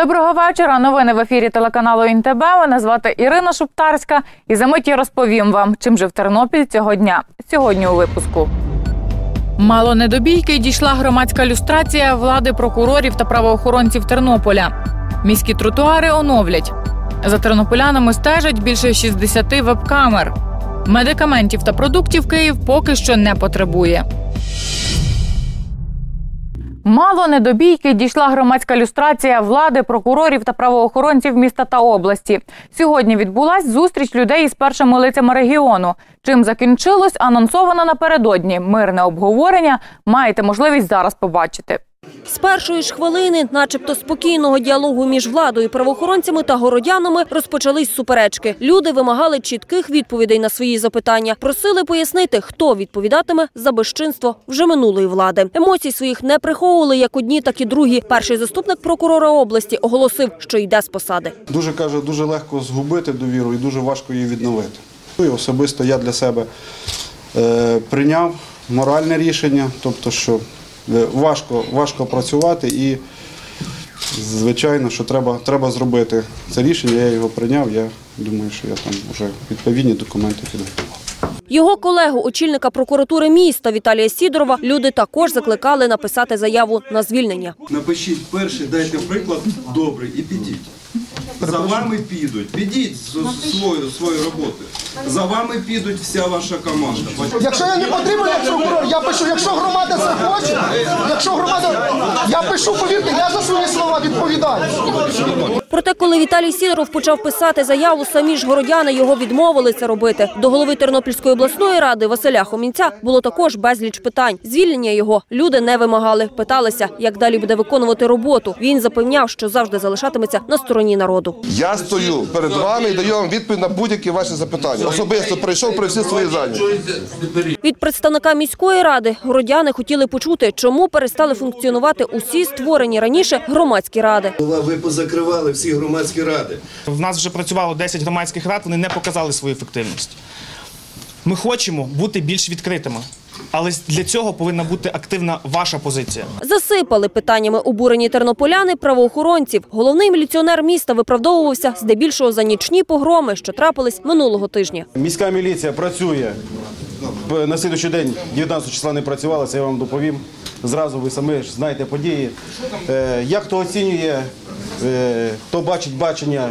Доброго вечора. Новини в ефірі телеканалу ІНТБ. Мене звати Ірина Шуптарська. І за мить я розповім вам, чим жив Тернопіль цього дня. Сьогодні у випуску. Мало недобійки дійшла громадська люстрація влади прокурорів та правоохоронців Тернополя. Міські тротуари оновлять. За тернополянами стежать більше 60 веб-камер. Медикаментів та продуктів Київ поки що не потребує. Мало недобійки дійшла громадська люстрація влади, прокурорів та правоохоронців міста та області. Сьогодні відбулась зустріч людей із першими лицями регіону. Чим закінчилось, анонсовано напередодні. Мирне обговорення маєте можливість зараз побачити. З першої ж хвилини, начебто спокійного діалогу між владою, правоохоронцями та городянами, розпочались суперечки. Люди вимагали чітких відповідей на свої запитання, просили пояснити, хто відповідатиме за безчинство вже минулої влади. Емоцій своїх не приховували як одні, так і другі. Перший заступник прокурора області оголосив, що йде з посади. Дуже каже, дуже легко згубити довіру і дуже важко її відновити. Ну, І особисто я для себе е, прийняв моральне рішення, тобто, що важко, важко працювати і, звичайно, що треба, треба зробити це рішення. Я його прийняв. Я думаю, що я там вже відповідні документи підготував. Його колегу, очільника прокуратури міста Віталія Сідорова, люди також закликали написати заяву на звільнення. Напишіть перший, дайте приклад добрий і підіть. За вами підуть. Підіть з свою, свою роботу. За вами підуть вся ваша команда. Якщо я не потрібен як прокурор, я пишу, якщо громада це хоче, якщо громада, я пишу, повірте, я за свої слова відповідаю. Проте, коли Віталій Сідоров почав писати заяву, самі ж городяни його відмовили це робити. До голови Тернопільської обласної ради Василя Хомінця було також безліч питань. Звільнення його люди не вимагали. Питалися, як далі буде виконувати роботу. Він запевняв, що завжди залишатиметься на стороні народу. Я стою перед вами і даю вам відповідь на будь-які ваші запитання. Особисто прийшов при всі свої заняття. Від представника міської ради городяни хотіли почути, чому перестали функціонувати усі створені раніше громадські ради. Ви позакривали всі громадські ради. В нас вже працювало 10 громадських рад, вони не показали свою ефективність. Ми хочемо бути більш відкритими, але для цього повинна бути активна ваша позиція. Засипали питаннями обурені тернополяни правоохоронців. Головний міліціонер міста виправдовувався здебільшого за нічні погроми, що трапились минулого тижня. Міська міліція працює. На слідуючий день 19 числа не працювала, це я вам доповім. Зразу ви самі ж знаєте події. Е, Як хто оцінює, е, хто бачить бачення,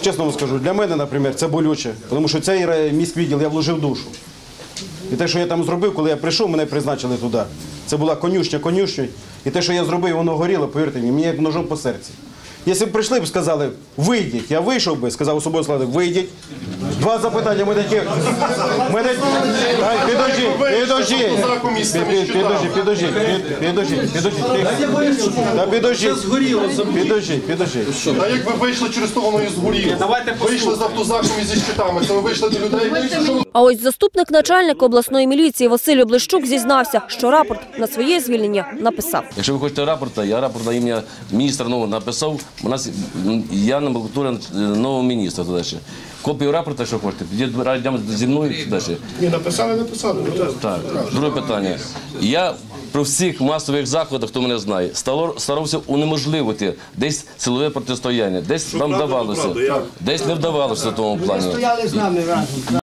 чесно вам скажу, для мене, наприклад, це болюче, тому що цей міськвідділ я вложив душу. І те, що я там зробив, коли я прийшов, мене призначили туди. Це була конюшня конюшня. І те, що я зробив, воно горіло, повірте мені, мені як ножом по серці. Якщо б прийшли б сказали, вийдіть, я вийшов би, сказав особовий склад, вийдіть. Два запитання, ми такі. Ми такі. Ай, Підожди, підожди. Пі- Підожди, підожди, пі- підожди, підожди. тихо. Та підожди. Підожди, підожди. А як ви вийшли через то, воно і згоріло? Вийшли з автозаком і зі щитами, це ви вийшли до людей. А ось заступник начальника обласної міліції Василь Облещук зізнався, що рапорт на своє звільнення написав. Якщо ви хочете рапорта, я рапорт на ім'я міністра нового написав. У нас я номенклатура е, нового міністра туди ще. Копію рапорта, що хочете, підіть радям зі мною туди ще. Ні, написали, написали. Так, друге питання. Я при всіх масових заходах, хто мене знає, стало- старався унеможливити десь силове протистояння, десь вам вдавалося, десь не вдавалося в тому плані.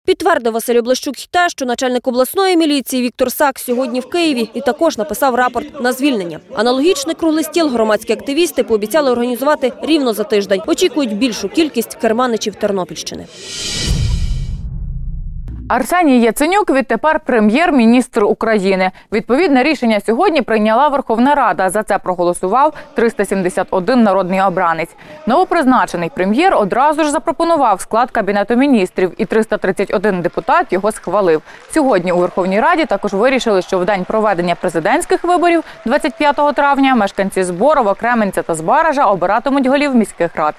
Підтвердив Василь Облещук й те, що начальник обласної міліції Віктор Сак сьогодні в Києві і також написав рапорт на звільнення. Аналогічний круглий стіл громадські активісти пообіцяли організувати рівно за тиждень. Очікують більшу кількість керманичів Тернопільщини. Арсеній Яценюк відтепер прем'єр-міністр України. Відповідне рішення сьогодні прийняла Верховна Рада. За це проголосував 371 народний обранець. Новопризначений прем'єр одразу ж запропонував склад кабінету міністрів, і 331 депутат його схвалив. Сьогодні у Верховній Раді також вирішили, що в день проведення президентських виборів, 25 травня, мешканці Зборова, Кременця та Збаража обиратимуть голів міських рад.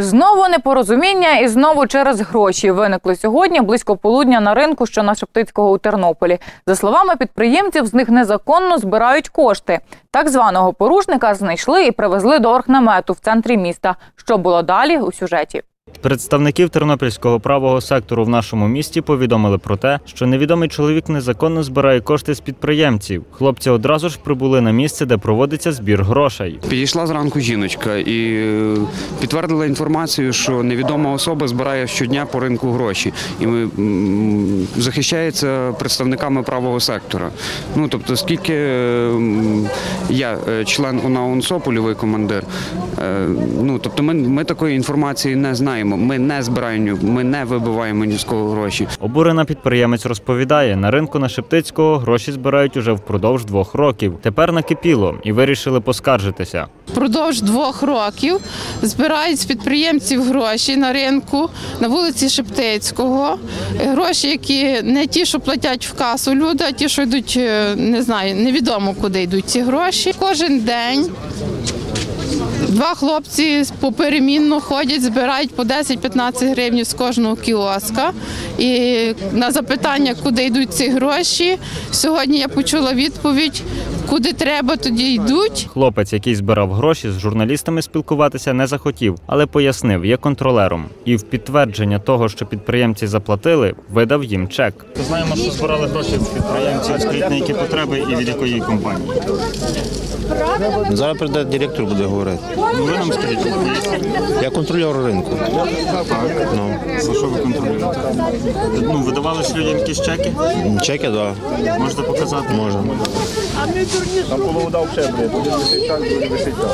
Знову непорозуміння і знову через гроші виникли сьогодні близько полудня на ринку, що на Шептицького у Тернополі. За словами підприємців, з них незаконно збирають кошти. Так званого порушника знайшли і привезли до оргнамету в центрі міста. Що було далі у сюжеті? Представників тернопільського правого сектору в нашому місті повідомили про те, що невідомий чоловік незаконно збирає кошти з підприємців. Хлопці одразу ж прибули на місце, де проводиться збір грошей. Підійшла зранку жіночка і е, підтвердила інформацію, що невідома особа збирає щодня по ринку гроші і ми, захищається представниками правого сектора. Ну тобто, скільки е, я е, член УНА УНСО, польовий командир. Ну тобто, ми, ми такої інформації не знаємо. Ми не збираємо, ми не вибиваємо ні з кого гроші. Обурена підприємець розповідає, на ринку на Шептицького гроші збирають уже впродовж двох років. Тепер накипіло і вирішили поскаржитися. Продовж двох років збирають з підприємців гроші на ринку на вулиці Шептицького. Гроші, які не ті, що платять в касу люди, а ті, що йдуть, е, не знаю, невідомо куди йдуть ці гроші. Кожен день два хлопці поперемінно ходять, збирають по 10-15 гривень з кожного кіоска. І на запитання, куди йдуть ці гроші, сьогодні я почула відповідь, куди треба, тоді йдуть. Хлопець, який збирав гроші, з журналістами спілкуватися не захотів, але пояснив, є контролером. І в підтвердження того, що підприємці заплатили, видав їм чек. Знаємо, що збирали гроші з підприємців, скажіть, на які потреби і від якої компанії. Зараз прийде директор буде говорити. Ну ви нам скажіть, Я контролер ринку. Ну, за що ви контролюєте? Ну, видавали ж людям якісь чеки? чеки, так. Да. Можете показати? Можна. Там половина дав ще, блядь, один висить так, другий висить так.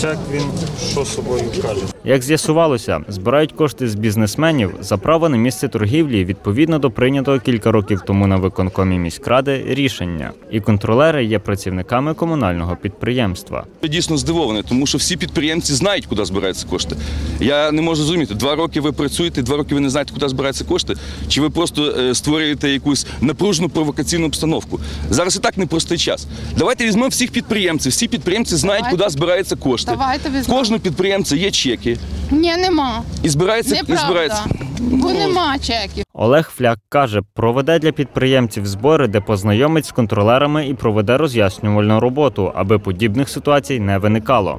Чек він що собою каже. Як з'ясувалося, збирають кошти з бізнесменів за право на місце торгівлі відповідно до прийнятого кілька років тому на виконкомі міськради рішення. І контролери є працівниками комунального підприємства. Я дійсно здивований, тому що всі підприємці знають, куди збираються кошти. Я не можу зрозуміти, два роки ви працюєте, два роки ви не знаєте, куди збираються кошти, чи ви просто е, створюєте якусь напружену провокаційну обстановку. Зараз і так непростий час. Давайте візьмемо всіх підприємців. Всі підприємці знають, куди збираються кошти. Давайте В візьмемо. кожного підприємця є чеки. Ні, нема. І збирається, і Неправда. збирається. Бо нема чеків. Олег Фляк каже, проведе для підприємців збори, де познайомить з контролерами і проведе роз'яснювальну роботу, аби подібних ситуацій не виникало.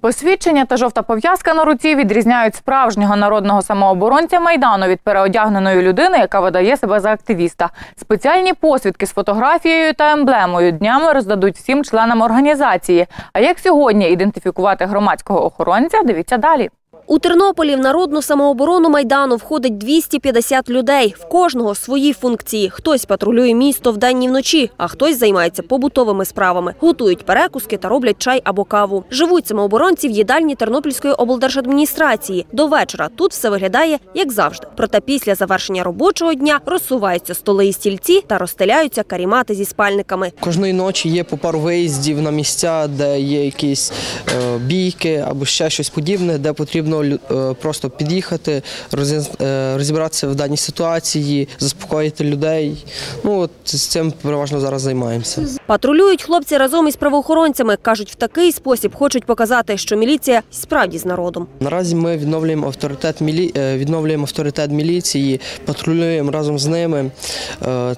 Посвідчення та жовта пов'язка на руці відрізняють справжнього народного самооборонця майдану від переодягненої людини, яка видає себе за активіста. Спеціальні посвідки з фотографією та емблемою днями роздадуть всім членам організації. А як сьогодні ідентифікувати громадського охоронця? Дивіться далі. У Тернополі в народну самооборону майдану входить 250 людей. В кожного свої функції. Хтось патрулює місто вдень і вночі, а хтось займається побутовими справами, готують перекуски та роблять чай або каву. Живуть самооборонці в їдальні Тернопільської облдержадміністрації. До вечора тут все виглядає як завжди. Проте після завершення робочого дня розсуваються столи і стільці та розстеляються карімати зі спальниками. Кожної ночі є по пару виїздів на місця, де є якісь е, бійки або ще щось подібне, де потрібно е, просто під'їхати, е, розібратися в даній ситуації, заспокоїти людей. Ну от з цим переважно зараз займаємося. Патрулюють хлопці разом із правоохоронцями. кажуть, в такий спосіб хочуть показати, що міліція справді з народом. Наразі ми відновлюємо авторитет мілі... е, відновлюємо авторитет міліції, патрулюємо разом з ними.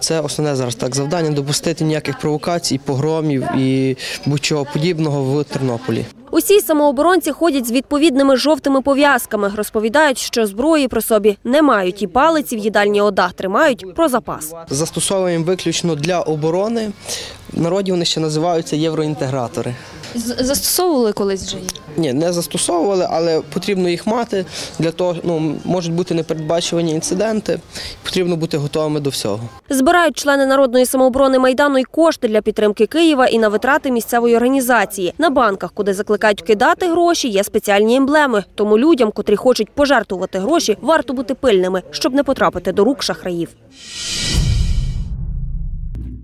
Це основне зараз так завдання допустити ніяких провокацій, погромів і будь-чого подібного в Тернополі. Усі самооборонці ходять з відповідними жовтими пов'язками. Розповідають, що зброї при собі не мають і палиці в їдальні ОДА тримають про запас. Застосовуємо виключно для оборони. В народі вони ще називаються євроінтегратори. Застосовували колись вже? Ні, не застосовували, але потрібно їх мати для того, ну можуть бути непередбачувані інциденти, потрібно бути готовими до всього. Збирають члени народної самооборони майдану й кошти для підтримки Києва і на витрати місцевої організації. На банках, куди закликають кидати гроші, є спеціальні емблеми. Тому людям, котрі хочуть пожертвувати гроші, варто бути пильними, щоб не потрапити до рук шахраїв.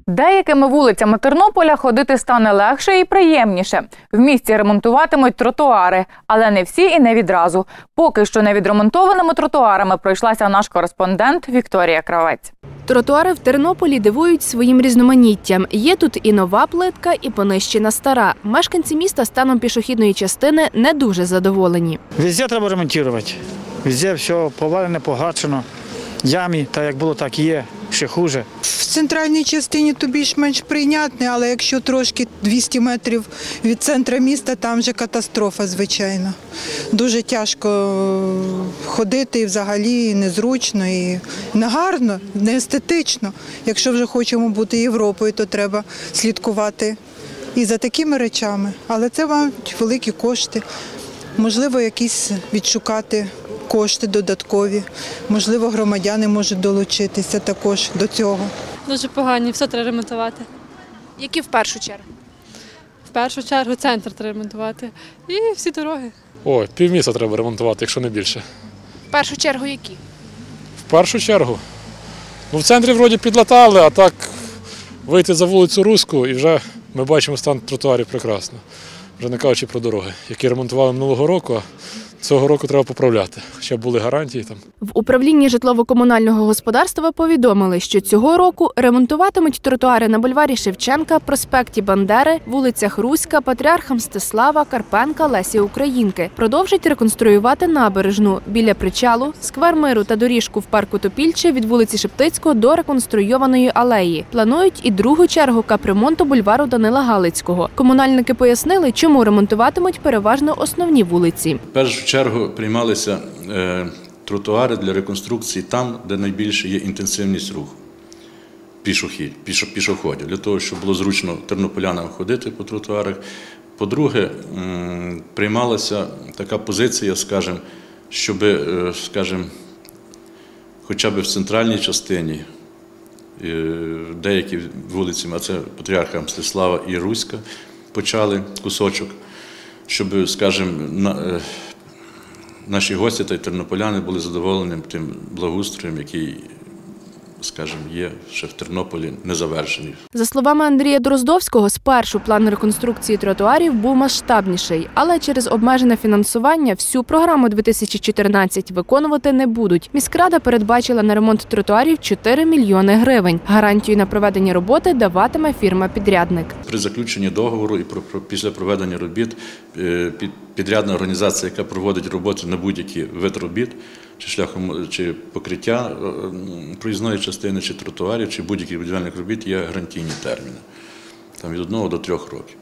Деякими вулицями Тернополя ходити стане легше і приємніше. В місті ремонтуватимуть тротуари, але не всі і не відразу. Поки що невідремонтованими тротуарами пройшлася наш кореспондент Вікторія Кравець. Тротуари в Тернополі дивують своїм різноманіттям. Є тут і нова плитка, і понищена стара. Мешканці міста станом пішохідної частини не дуже задоволені. Везде треба ремонтувати. Везде все повалене, погачено. Ямі, так як було, так і є. ще хуже. В центральній частині то більш-менш прийнятне, але якщо трошки 200 метрів від центру міста, там вже катастрофа, звичайно. Дуже тяжко е, ходити взагалі незручно, і не гарно, не естетично. Якщо вже хочемо бути Європою, то треба слідкувати і за такими речами. Але це вам великі кошти. Можливо, якісь відшукати кошти додаткові. Можливо, громадяни можуть долучитися також до цього. Дуже погані, все треба ремонтувати. Які в першу чергу? В першу чергу центр треба ремонтувати. І всі дороги. Ой, півміста треба ремонтувати, якщо не більше. В першу чергу які? В першу чергу. Ну, в центрі вроді підлатали, а так вийти за вулицю Руську і вже ми бачимо стан тротуарів прекрасно. Вже не кажучи про дороги, які ремонтували минулого року, а цього року треба поправляти. Хоча були гарантії там. В управлінні житлово-комунального господарства повідомили, що цього року ремонтуватимуть тротуари на бульварі Шевченка, проспекті Бандери, вулицях Руська, Патріарха Мстислава, Карпенка, Лесі Українки. Продовжать реконструювати набережну біля причалу, сквер миру та доріжку в парку Топільче від вулиці Шептицького до реконструйованої алеї. Планують і другу чергу капремонту бульвару Данила Галицького. Комунальники пояснили, чому ремонтуватимуть переважно основні вулиці. В першу чергу приймалися е, тротуари для реконструкції там, де найбільше є інтенсивність руху пішохід, пішо- пішоходів, для того, щоб було зручно тернополянам ходити по тротуарах. По-друге, приймалася така позиція, скажімо, щоб, е, скажімо, хоча б в центральній частині е, деякі вулиці, а це Патріарха Мстислава і Руська, почали кусочок, щоб, скажімо, е, наші гості та й тернополяни були задоволені тим благоустроєм, який, скажімо, є ще в Тернополі незавершений. За словами Андрія Дроздовського, спершу план реконструкції тротуарів був масштабніший, але через обмежене фінансування всю програму 2014 виконувати не будуть. Міськрада передбачила на ремонт тротуарів 4 мільйони гривень. Гарантію на проведення роботи даватиме фірма-підрядник. При заключенні договору і після проведення робіт е, під- підрядна організація, яка проводить роботи на будь-які вид робіт, чи шляхом чи покриття е, проїзної частини, чи тротуарів, чи будь-яких будівельних робіт, є гарантійні терміни, там від одного до трьох років.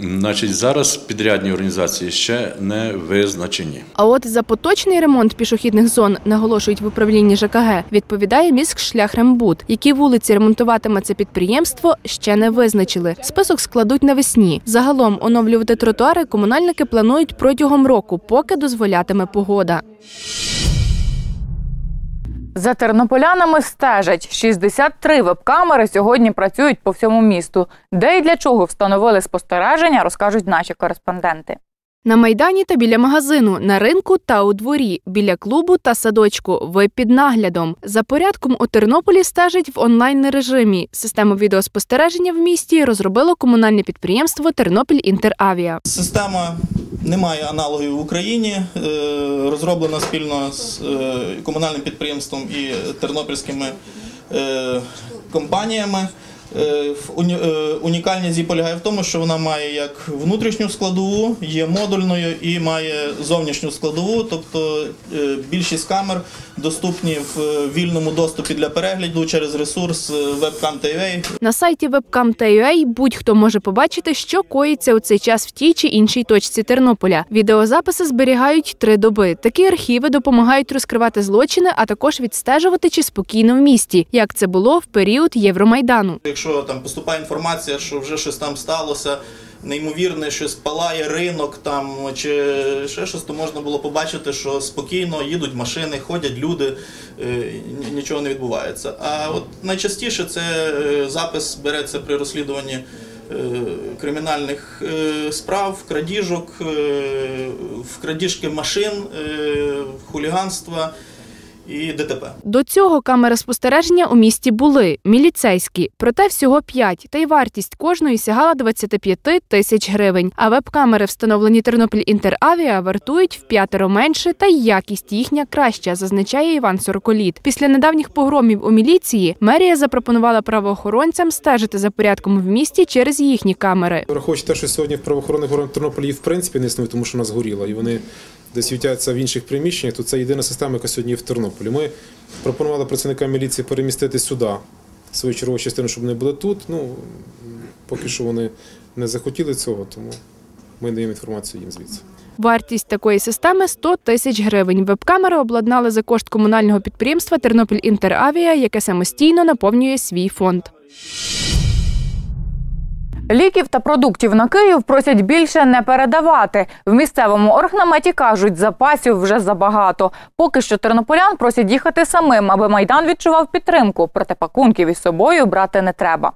Значить, зараз підрядні організації ще не визначені. А от за поточний ремонт пішохідних зон, наголошують в управлінні ЖКГ, відповідає міськшляхрембуд. Які вулиці ремонтуватиме це підприємство, ще не визначили. Список складуть навесні. Загалом оновлювати тротуари комунальники планують протягом року, поки дозволятиме погода. За тернополянами стежать 63 веб-камери сьогодні працюють по всьому місту. Де і для чого встановили спостереження, розкажуть наші кореспонденти. На майдані та біля магазину, на ринку та у дворі, біля клубу та садочку. Ви під наглядом. За порядком у Тернополі стежать в онлайн режимі. Систему відеоспостереження в місті розробило комунальне підприємство Тернопіль Інтеравіа. Система не має аналогів в Україні. е, Розроблена спільно з е, комунальним підприємством і тернопільськими е, компаніями. Е, е, Унікальність її полягає в тому, що вона має як внутрішню складову, є модульною і має зовнішню складову, тобто е, більшість камер доступні в е, вільному доступі для перегляду через ресурс е, webcam.tv. На сайті webcam.ua будь-хто може побачити, що коїться у цей час в тій чи іншій точці Тернополя. Відеозаписи зберігають три доби. Такі архіви допомагають розкривати злочини, а також відстежувати, чи спокійно в місті, як це було в період Євромайдану. Якщо там поступає інформація, що вже щось там сталося, неймовірне, щось палає ринок там чи ще щось, то можна було побачити, що спокійно їдуть машини, ходять люди, е, нічого не відбувається. А от найчастіше це е, запис береться при розслідуванні. е, Кримінальних справ, крадіжок, е, в крадіжки машин, хуліганства і ДТП. До цього камери спостереження у місті були міліцейські, проте всього п'ять, та й вартість кожної сягала 25 тисяч гривень. А веб-камери, встановлені Тернопіль Інтеравіа, вартують в п'ятеро менше, та й якість їхня краща, зазначає Іван Сороколіт. Після недавніх погромів у міліції мерія запропонувала правоохоронцям стежити за порядком в місті через їхні камери. Враховуючи те, що сьогодні в правоохоронних органах Тернополі в принципі не існує, тому що вона згоріла, і вони десь ютяться в інших приміщеннях, то це єдина система, яка сьогодні є в Тернополі. Ми пропонували працівникам міліції перемістити сюди свою чергову частину, щоб не були тут. Ну, поки що вони не захотіли цього, тому ми даємо інформацію їм звідси. Вартість такої системи 100 тисяч гривень. Веб-камери обладнали за кошт комунального підприємства Тернопіль Інтеравіа, яке самостійно наповнює свій фонд. Ліків та продуктів на Київ просять більше не передавати. В місцевому оргнаметі кажуть, запасів вже забагато. Поки що тернополян просять їхати самим, аби майдан відчував підтримку. Проте пакунків із собою брати не треба.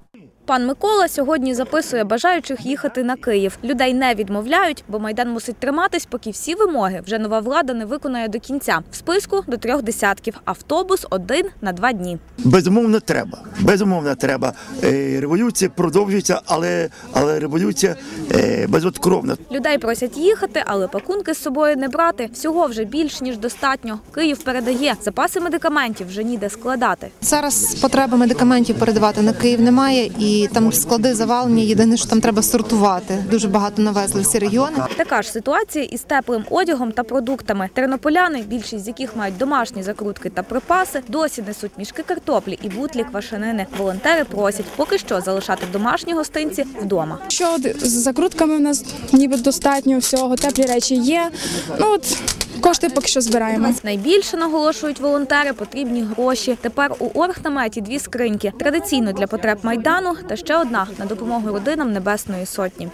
Пан Микола сьогодні записує бажаючих їхати на Київ. Людей не відмовляють, бо майдан мусить триматись, поки всі вимоги вже нова влада не виконає до кінця. В списку до трьох десятків. Автобус один на два дні. Безумовно, треба. Безумовно, треба. Е, Революція продовжується, але, але революція е, безоткровна. Людей просять їхати, але пакунки з собою не брати. Всього вже більш ніж достатньо. Київ передає запаси медикаментів вже ніде складати. Зараз потреби медикаментів передавати на Київ немає, і там склади завалені. Єдине, що там треба сортувати. Дуже багато навезли всі регіони. Така ж ситуація із теплим одягом та продуктами. Тернополяни, більшість з яких мають домашні закрутки та припаси, досі несуть мішки картоплі і бутлі квашенини. Волонтери просять поки що залишати домашні гостинці вдома. Що з закрутками в нас ніби достатньо всього, теплі речі є. Ну от кошти поки що збираємо. Найбільше наголошують волонтери потрібні гроші. Тепер у оргнаметі дві скриньки традиційно для потреб майдану та ще одна на допомогу родинам Небесної Сотні.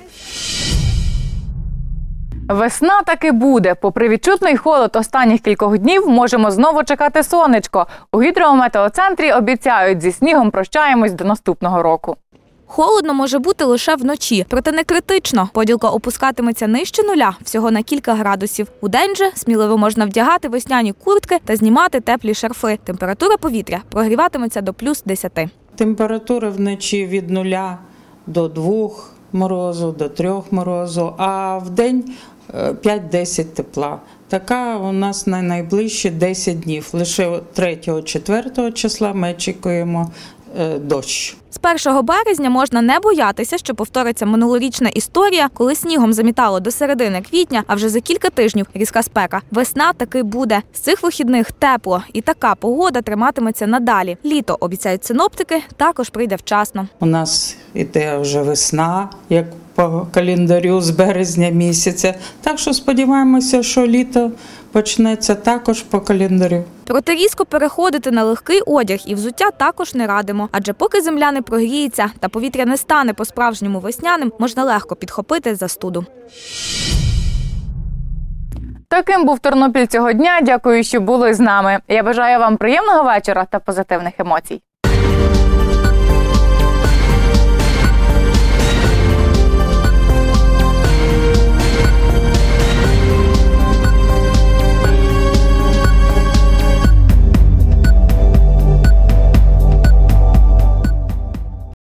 Весна таки буде. Попри відчутний холод останніх кількох днів, можемо знову чекати сонечко. У гідрометеоцентрі обіцяють, зі снігом прощаємось до наступного року. Холодно може бути лише вночі, проте не критично. Поділка опускатиметься нижче нуля, всього на кілька градусів. У день же сміливо можна вдягати весняні куртки та знімати теплі шарфи. Температура повітря прогріватиметься до плюс 10. Температура вночі від 0 до 2 морозу, до 3 морозу, а в день е, 5-10 тепла. Така у нас на найближчі 10 днів. Лише 3-4 числа ми очікуємо е, дощ. З 1 березня можна не боятися, що повториться минулорічна історія, коли снігом замітало до середини квітня, а вже за кілька тижнів різка спека. Весна таки буде. З цих вихідних тепло, і така погода триматиметься надалі. Літо обіцяють синоптики, також прийде вчасно. У нас іде вже весна, як по календарю з березня місяця. Так що сподіваємося, що літо почнеться також по календарю. Проте різко переходити на легкий одяг і взуття також не радимо, адже поки земля не прогріється та повітря не стане по-справжньому весняним, можна легко підхопити застуду. Таким був Тернопіль цього дня. Дякую, що були з нами. Я бажаю вам приємного вечора та позитивних емоцій.